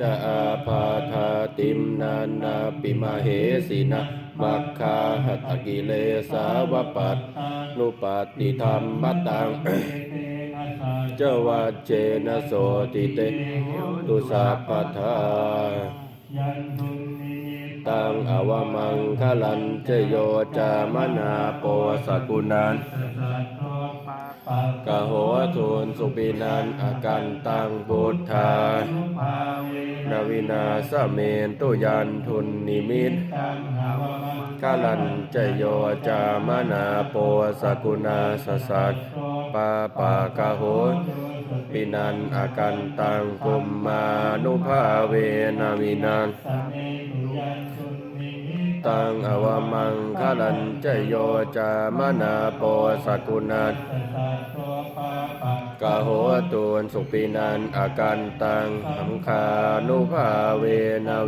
จะอาพาธาติมนานาปิมาเหสินะมัคคาหัตถกิเลสาวปัตนุปาติธรรมตังเจวัจเจนะโสติเตตุสัพพทายันตุนิมิตตังอวมังคลันเจโยจามนาโปสกุนันสัตโตปาปะกะโหทุนสุปินันอากันตังพุทธานุภาเวินาสเมนตุยันทุนนิมิตตังหาวมังกาลันเจโยจามนาโปสกุณาสสัตปาปากะโหปินันอากันตังกุมมานุภาเวนามินันตังอวมังคลันเจโยจามนาโปสกุณาสัต โหตุนสุปินันอากันตังสังคานุภาเวนา